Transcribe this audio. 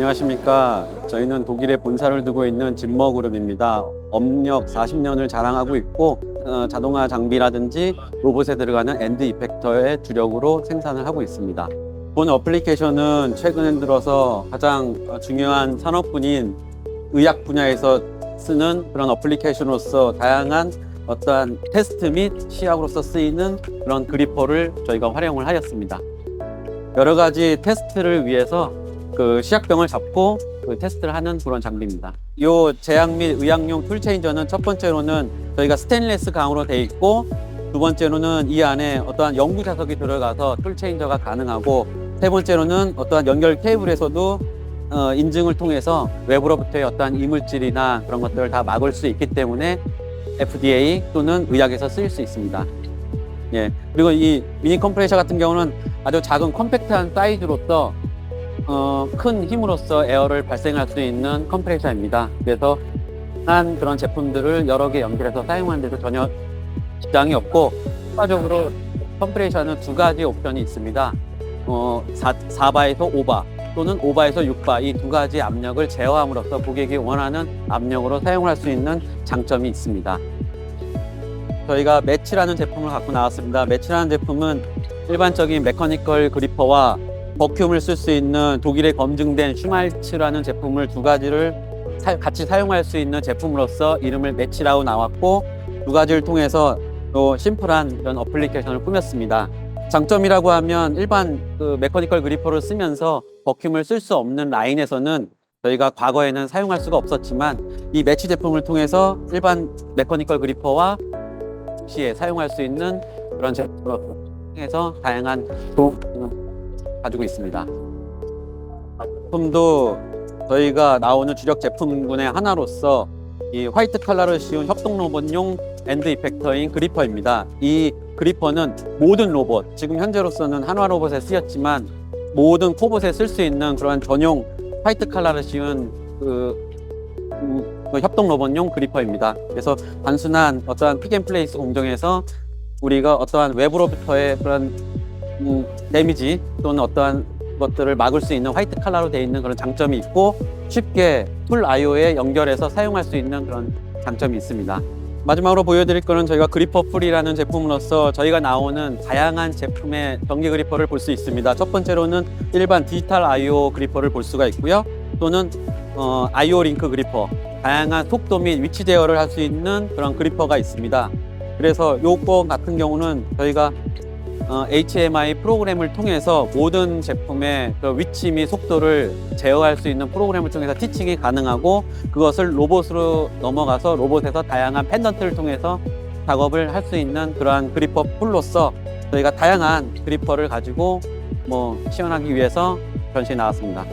안녕하십니까. 저희는 독일에 본사를 두고 있는 진머 그룹입니다. 업력 40년을 자랑하고 있고 어, 자동화 장비라든지 로봇에 들어가는 엔드 이펙터의 주력으로 생산을 하고 있습니다. 본 어플리케이션은 최근 들어서 가장 중요한 산업군인 의학 분야에서 쓰는 그런 어플리케이션으로서 다양한 어떠한 테스트 및 시약으로서 쓰이는 그런 그리퍼를 저희가 활용을 하였습니다. 여러 가지 테스트를 위해서 그 시약병을 잡고 그 테스트를 하는 그런 장비입니다. 이 제약 및 의약용 툴 체인저는 첫 번째로는 저희가 스테인리스 강으로 되어 있고 두 번째로는 이 안에 어떠한 연구 자석이 들어가서 툴 체인저가 가능하고 세 번째로는 어떠한 연결 케이블에서도 어, 인증을 통해서 외부로부터의 어떠한 이물질이나 그런 것들을 다 막을 수 있기 때문에 FDA 또는 의약에서 쓰일 수 있습니다. 예. 그리고 이 미니 컴프레셔 같은 경우는 아주 작은 컴팩트한 사이즈로서 어, 큰 힘으로써 에어를 발생할 수 있는 컴프레셔입니다. 그래서 한 그런 제품들을 여러 개 연결해서 사용하는 데도 전혀 지장이 없고 추가적으로 컴프레셔는 두 가지 옵션이 있습니다. 어, 4, 4바에서 5바 또는 5바에서 6바 이 두 가지 압력을 제어함으로써 고객이 원하는 압력으로 사용할 수 있는 장점이 있습니다. 저희가 매치라는 제품을 갖고 나왔습니다. 매치라는 제품은 일반적인 메커니컬 그리퍼와 버큐움을 쓸 수 있는 독일에 검증된 슈말츠라는 제품을 두 가지를 사- 같이 사용할 수 있는 제품으로서 이름을 매치라고 나왔고 두 가지를 통해서 또 심플한 이런 어플리케이션을 꾸몄습니다. 장점이라고 하면 일반 그 메커니컬 그리퍼를 쓰면서 버큐움을 쓸 수 없는 라인에서는 저희가 과거에는 사용할 수가 없었지만 이 매치 제품을 통해서 일반 메커니컬 그리퍼와 시에 사용할 수 있는 그런 제품으로 통해서 다양한 도움을 가지고 있습니다. 제품도 저희가 나오는 주력 제품군의 하나로서 이 화이트 컬러를 씌운 협동 로봇용 엔드 이펙터인 그리퍼입니다. 이 그리퍼는 모든 로봇, 지금 현재로서는 한화 로봇에 쓰였지만 모든 코봇에 쓸 수 있는 그런 전용 화이트 컬러를 씌운 그, 음, 그 협동 로봇용 그리퍼입니다. 그래서 단순한 어떠한 픽앤플레이스 공정에서 우리가 어떠한 외부로부터의 그런 음, 데미지 또는 어떠한 것들을 막을 수 있는 화이트 컬러로 되어 있는 그런 장점이 있고 쉽게 풀 IO에 연결해서 사용할 수 있는 그런 장점이 있습니다. 마지막으로 보여드릴 거는 저희가 그리퍼 풀이라는 제품으로서 저희가 나오는 다양한 제품의 전기 그리퍼를 볼 수 있습니다. 첫 번째로는 일반 디지털 IO 그리퍼를 볼 수가 있고요. 또는 어, IO 링크 그리퍼, 다양한 속도 및 위치 제어를 할 수 있는 그런 그리퍼가 있습니다. 그래서 요거 같은 경우는 저희가 어, HMI 프로그램을 통해서 모든 제품의 그 위치 및 속도를 제어할 수 있는 프로그램을 통해서 티칭이 가능하고 그것을 로봇으로 넘어가서 로봇에서 다양한 펜던트를 통해서 작업을 할 수 있는 그러한 그리퍼 풀로서 저희가 다양한 그리퍼를 가지고 뭐 시연하기 위해서 전시에 나왔습니다.